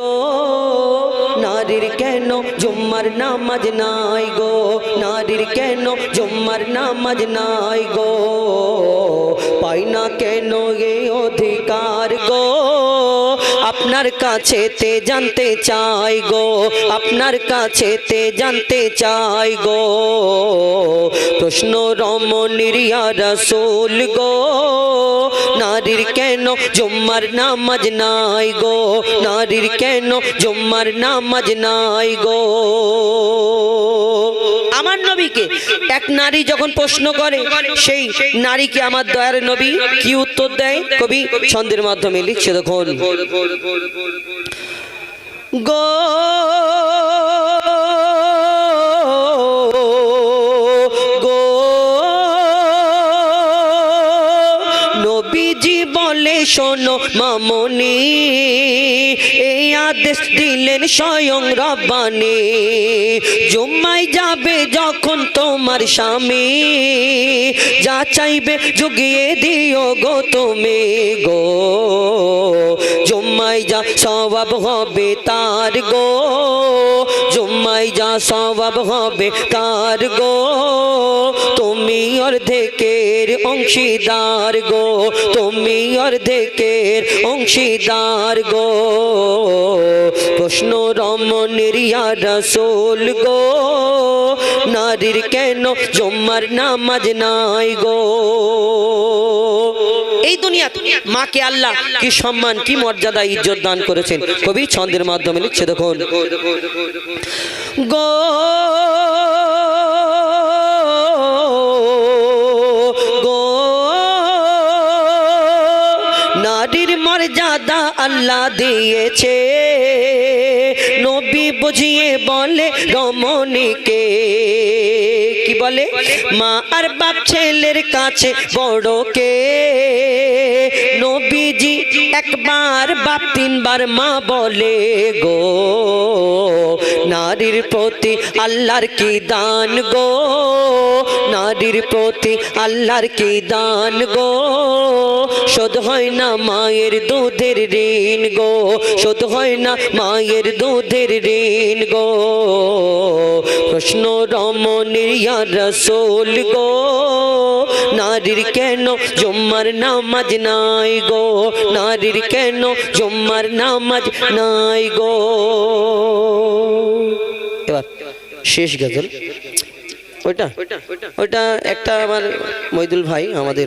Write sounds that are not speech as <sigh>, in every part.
গো। নারীর কেন জুম্মার নামাজ নাই গো? নারীর কেন জুম্মার নামাজ নাই গো? পাই না কেন এ অধি আপনার কাছে তে জানতে চাই গো, আপনার কাছে তে জানতে চাই গো। প্রশ্ন রমণীর, ইয়া রসুল গো, নারীর কেন জুম্মার নামাজ নাই গো? নারীর কেন জুম্মার নামাজ নাই গো? আমার নবীকে এক নারী যখন প্রশ্ন করে সেই নারীকে আমার দয়ার নবী কি উত্তর দেয় কবি ছন্দের মাধ্যমে লিখছে দেখুন গো শোনো মামনি, এই আদেশ দিলেন স্বয়ং রব্বানি। জুম্মাই যাবে যখন তোমার স্বামী, যা চাইবে জুগিয়ে দিও গো তুমি গো। জুম্মাই যা স্বভাব হবে তার গো। জুম্মাই যা স্বভাব হবে তার গো। তুমি অর্ধেকের অংশীদার গো। তুমি অর্ধেকের অংশীদার গো। প্রশ্ন রমণীর রসুল গো। নারীর কেন জম্মার নামাজ নাই গো? এই দুনিয়া মাকে আল্লাহ কি সম্মান, কি মর্যাদা, ইজ্জত দান করেছেন? কবি ছন্দের মাধ্যমে লিখছে, দেখুন। গো মর্যাদা আল্লাহ দিয়েছে। নবী বুঝিয়ে বলে রমণীকে। কি বলে? মা আর বাপ ছেলের কাছে বড় কে? নবীজি একবার বা তিনবার মা বলে গো, নারীর প্রতি আল্লাহর কি দান গো? নারীর প্রতি আল্লাহর কি দান গো? শোধ হয় না মায়ের দুধের ঋণ গো। শোধ হয় না মায়ের দুধের ঋণ গো। প্রশ্ন রমণীর রসুল গো। নারীর কেন জুম্মার নামাজ নাই গো? নারীর কেন জুম্মার নামাজ নাই গো? এবার শেষ গজল। ওইটা ওইটা একটা আমার মৈদুল ভাই আমাদের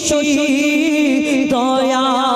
শশী দয়া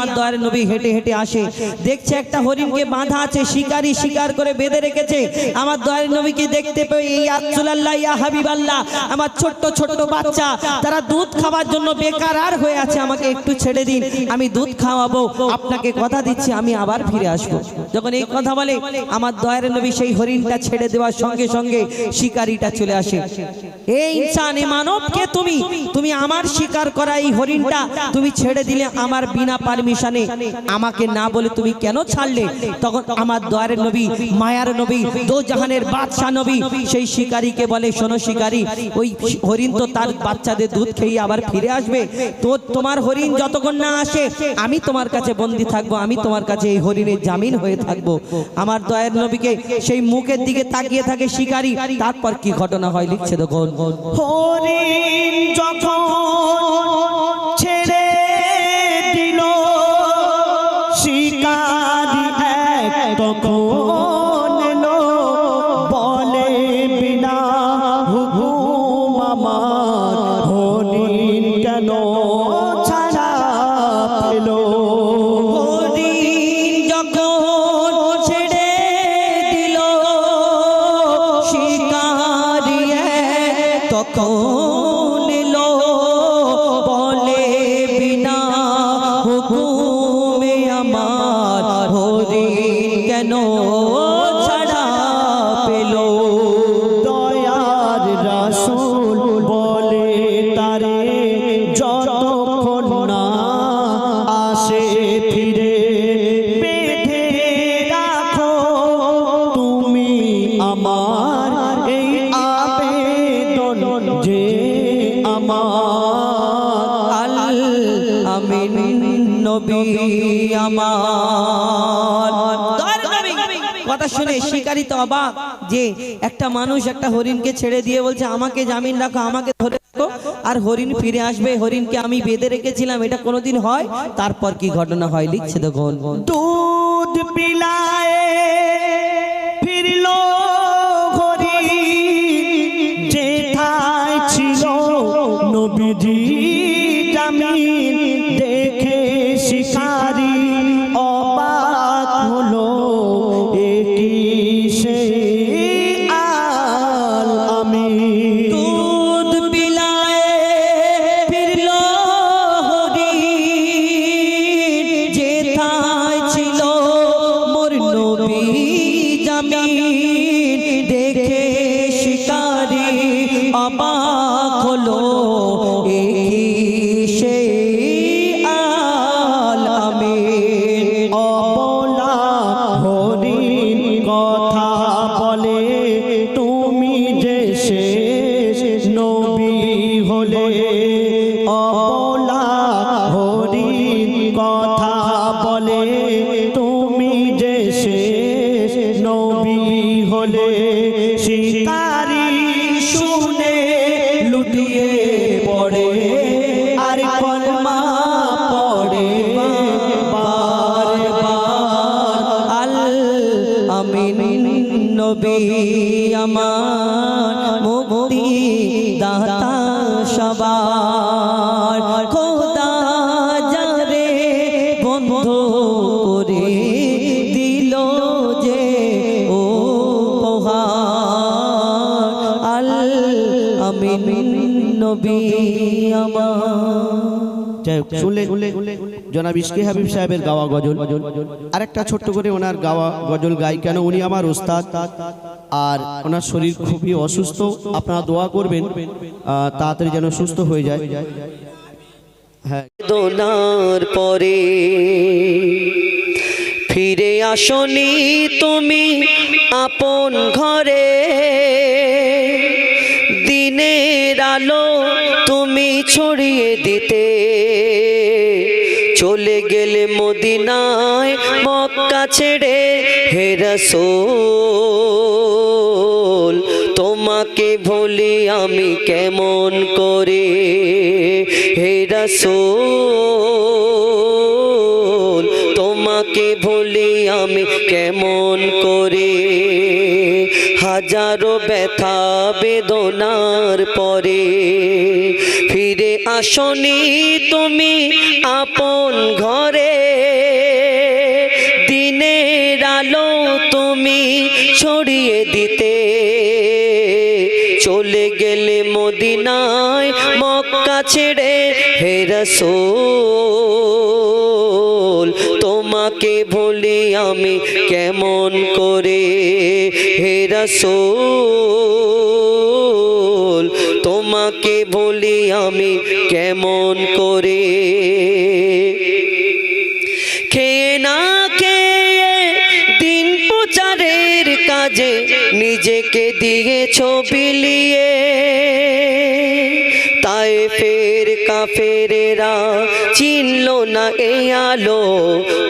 দয়ার নবী হেঁটে হেঁটে আসে। দেখছে একটা হরিণকে বাঁধা আছে, শিকারি শিকার করে বেঁধে রেখেছে। আমার দয়ার নবীকে দেখতে পেয়ে এই আব্দুল্লাহ ইয়া হাবিবাল্লাহ, আমার ছোট্ট ছোট্ট বাচ্চা, তারা দুধ খাওয়ার জন্য বেকার আর হয়ে আছে, আমাকে একটু ছেড়ে দিন, আমি দুধ খাওয়াবো, আপনাকে কথা দিচ্ছি, আমি আবার ফিরে আসব। যখন এই কথা বলে, আমার দয়ার নবী সেই হরিণটা ছেড়ে দেওয়ার সঙ্গে সঙ্গে শিকারিটা চলে আসে। এই ইনসান এই মানবকে তুমি তুমি আমার শিকার করা এই হরিণটা, তুমি ছেড়ে দিলে আমার বিনা পারমিশনে আমাকে না বলে তুমি কেন ছাড়লে? তখন আমার দয়ারের নবী, মায়ার নবী দো জাহানের বাদশাহ নবী, সেই শিকারীকে বলে, শোনো শিকারী, ওই হরিণ তো তার বাচ্চাদের দুধ খেয়ে আবার ফিরে আসবে। তো তোমার হরিণ যতক্ষণ না আসে, আমি তোমার কাছে বন্দি থাকব, আমি তোমার কাছে এই হরিণের জামিন হয়ে থাকব। আমার দয়ার নবীকে সেই মুখের দিকে তাকিয়ে থাকে শিকারী। তারপর কি ঘটনা হয়, লিখছে দেখুন। যখন শিকারী তো অবাক যে একটা মানুষ একটা হরিণকে ছেড়ে দিয়ে বলছে, আমাকে জামিন রাখো, আমাকে ধরে রাখো। আর হরিণ ফিরে আসবে, হরিণকে আমি বেঁধে রেখেছিলাম, এটা কোনোদিন হয়? তারপর কি ঘটনা হয়? লিখছে দেখুন। দুধ পিলায় অবাক হলো নবী আমার মুক্তি দাতা সবার। খোদা জারে বন্ধু রে দিল যে ও পোহার আল আমি নবী আমার চলে জনাব ইসকে হাবিব সাহেবের গাওয়া গজল। আরেকটা ছোট্ট করে ওনার গাওয়া গজল গাই কেন উনি আমার ওস্তাদ। আর ওনার শরীর খুবই অসুস্থ, আপনারা দোয়া করবেন তাড়াতাড়ি যেন সুস্থ হয়ে যায়। হ্যাঁ। পরে ফিরে আসনি তুমি আপন ঘরে। দিনের আলো তুমি ছড়িয়ে দিতে চলে গেলে মদিনায় মক্কা ছেড়ে হেরসোল তোমাকে ভুলি আমি কেমন করে? হেরসোল তোমাকে ভুলি আমি কেমন করে? হাজারো ব্যথা বেদনার পরে ফিরে আসনি তুমি আপন ঘরে। দিনের আলো তুমি ছড়িয়ে দিতে। চলে গেলে মদিনায় মক্কা ছেড়ে হেরসোল তোমাকে ভুলি আমি কেমন করে? হেরসোল কেমন করে? খেয়ে না খেয়ে দিন প্রচারের কাজে নিজেকে দিয়েছ বিলিয়ে তাই ফের কাফেরেরা চিনল না এই আলো।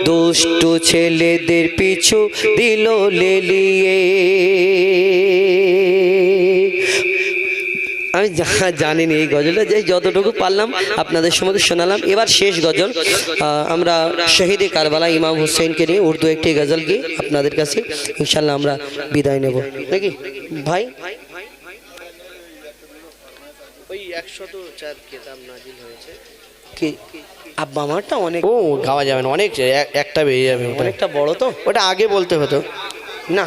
দুষ্টু ছেলেদের পিছু দিল লেলিয়ে আমি জা- জানিনি এই গজলটা যে যতটুকু পারলাম আপনাদের সম্বন্ধে শোনালাম। এবার শেষ গজল আমরা শহীদে কারবালা ইমাম হুসেনকে নিয়ে উর্দু একটি গজল গিয়ে আপনাদের কাছে ইনশাল্লাহ আমরা বিদায় নেব। নাকি? ভাই? কি? আব্বা আমারটা অনেক ও গাওয়া যাবে না অনেক একটা বেরিয়ে যাবে অনেকটা বড় তো? ওটা আগে বলতে হতো। না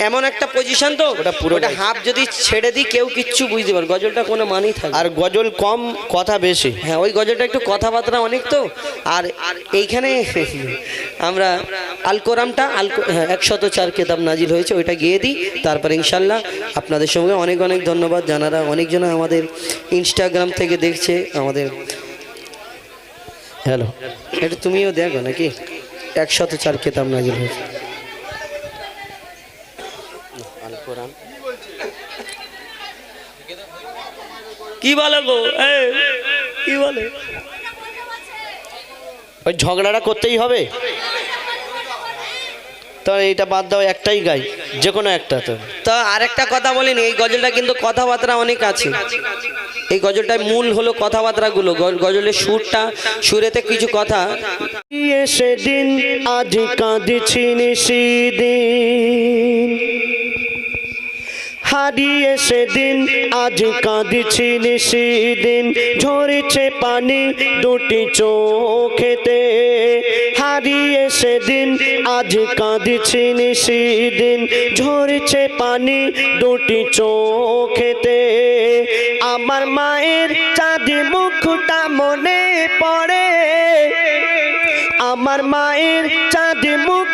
এমন একটা পজিশন তো ওটা পুরো হাফ যদি ছেড়ে দিই কেউ কিচ্ছু বুঝতে পারে গজলটা কোনো মানেই থাকে আর গজল কম কথা বেশি। হ্যাঁ ওই গজলটা একটু কথাবার্তা অনেক তো। আর এইখানে <laughs> আমরা আল কোরআনটা আল হ্যাঁ একশত চার কেতাব নাজিল হয়েছে ওইটা গিয়ে দিই। তারপর ইনশাল্লাহ আপনাদের সঙ্গে অনেক অনেক ধন্যবাদ। জানারা অনেকজন আমাদের ইনস্টাগ্রাম থেকে দেখছে আমাদের হ্যালো এটা তুমিও দেখো নাকি? একশত চার কেতাব নাজিল হয়েছে আল কোরআন কি বলো গো? কি বলে? ওই ঝগড়াটা করতেই হবে। তো এইটা বাদ দাও একটাই গাই যে কোনো একটা তো তা আরেকটা কথা বলিনি এই গজলটা কিন্তু কথাবার্তা অনেক আছে। এই গজলটার মূল হলো কথাবার্তাগুলো গজলের সুরটা সুরেতে কিছু কথা। সেদিন আজ কাঁদছি সেদিন হারিয়ে সেদিন আজ কাঁদছি সেদিন ঝরেছে পানি দুটি চোখেতে। হারিয়ে সেদিন আজ কাঁদছি সেদিন ঝরেছে পানি দুটি চোখেতে। আমার মায়ের চাঁদি মুখটা মনে পড়ে। আমার মায়ের চাঁদি মুখটা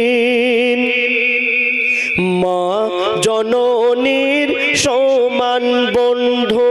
জননীর সমান বন্ধু।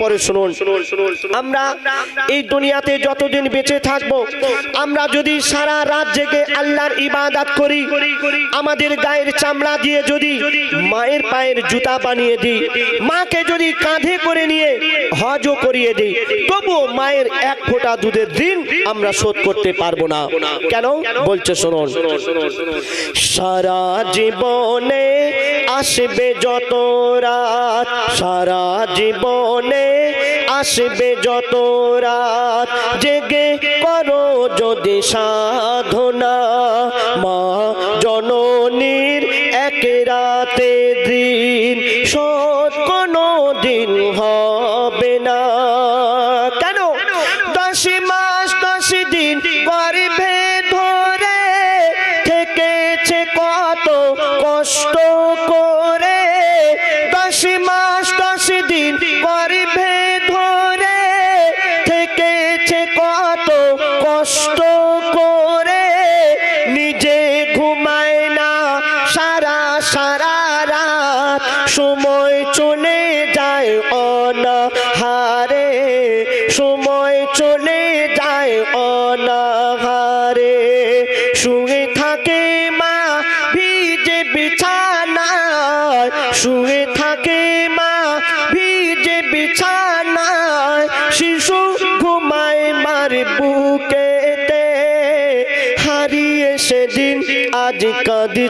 তারপরে শুনুন। আমরা এই দুনিয়াতে যতদিন বেঁচে থাকব, আমরা যদি সারা রাত জেগে আল্লাহর ইবাদত করি, আমাদের গায়ের চামড়া দিয়ে যদি মায়ের পায়ের জুতা বানিয়ে দিই, মাকে যদি কাঁধে করে নিয়ে হজও করিয়ে দিই, তবুও মায়ের এক ফোঁটা দুধের দিন আমরা শোধ করতে পারব না। কেন? বলছে শুনুন। সারা জীবনে আসবে যত রাত সারা জীবনে আসবে যত রাত। জেগে করো যদি সাধনা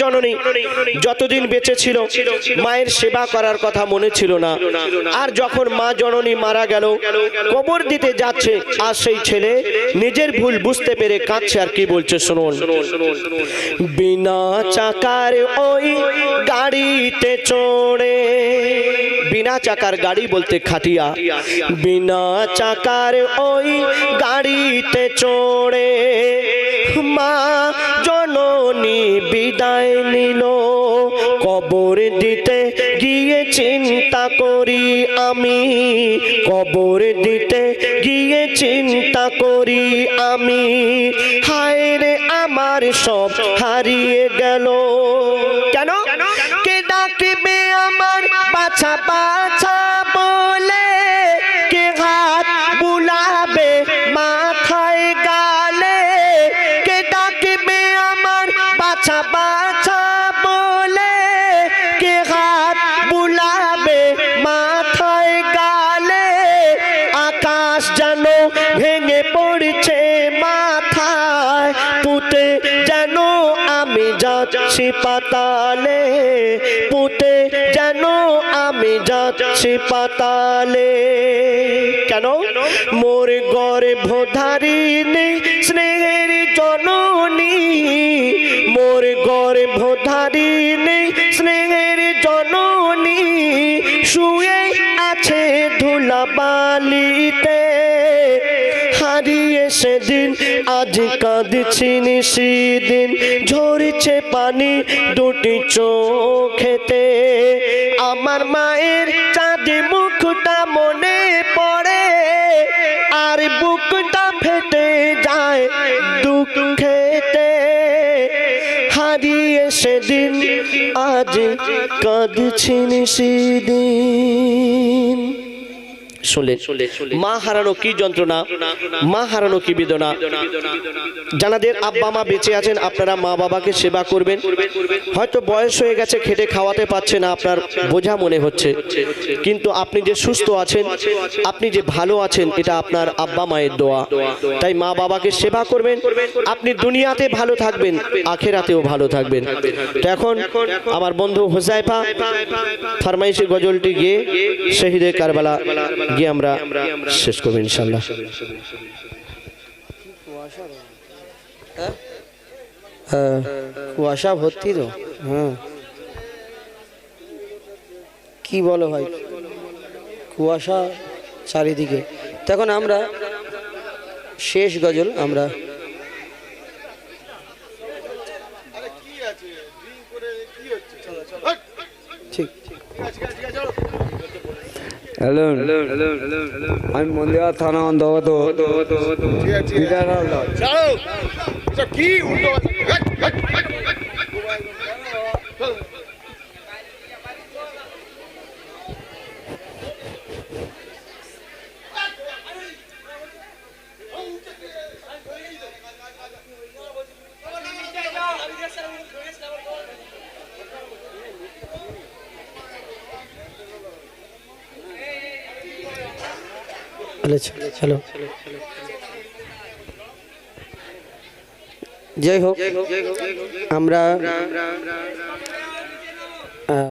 জননী যতদিন বেঁচে ছিল, মায়ের সেবা করার কথা মনে ছিল না। আর যখন মা জননী মারা গেল, কবর দিতে যাচ্ছে, আর সেই ছেলে নিজের ভুল বুঝতে পেরে কাঁদছে, আর কি বলছে শুনুন। বিনা চাকার ওই গাড়িতে চড়ে, বিনা চাকার গাড়ি বলতে খাটিয়া, বিনা চাকার ওই গাড়িতে চড়ে মা জননী বিদায় নিল। কবর দিতে গিয়ে চিন্তা করি আমি। কবর দিতে গিয়ে চিন্তা করি আমি। হায় রে, আমার সব হারিয়ে গেল। পাতালে। কেন? মোর গর্ভধারিণী, স্নেহের জননী। মোর গর্ভধারিণী, স্নেহের জননী। শুয়ে আছে ধুলাবালিতে। হারিয়ে সেদিন, আজ কাঁদছি সেদিন ঝরছে পানি দুটি চোখেতে। আমার মায়ের হারিয়ে সেদিন। শুনলেন মা হারানো কি যন্ত্রণা? মা হারানো কি বেদনা? জানাদের আব্বা মা বেঁচে আছেন, আপনারা মা বাবাকে সেবা করবেন। হয়তো বয়স হয়ে গেছে, খেটে খাওয়াতে পারছে না, আপনার বোঝা মনে হচ্ছে। কিন্তু আপনি যে সুস্থ আছেন, আপনি যে ভালো আছেন, এটা আপনার আব্বা মায়ের দোয়া। তাই মা বাবাকে সেবা করবেন। আপনি দুনিয়াতে ভালো থাকবেন, আখেরাতেও ভালো থাকবেন। তো এখন আমার বন্ধু হোসাইফা, ফারমাইশি গজলটি গিয়ে শহীদে কারবালা গিয়ে আমরা শেষ করব ইনশাল্লাহ হ্যাঁ কুয়াশা ভর্তি তো? হ্যাঁ। কি বলো ভাই? কুয়াশা চারিদিকে। তখন আমরা শেষ গজল আমরা। ঠিক। হ্যালো আমি মন্দিরা থানা অন্তর্গত বিধান হালদার। হ্যালো যাই হোক আমরা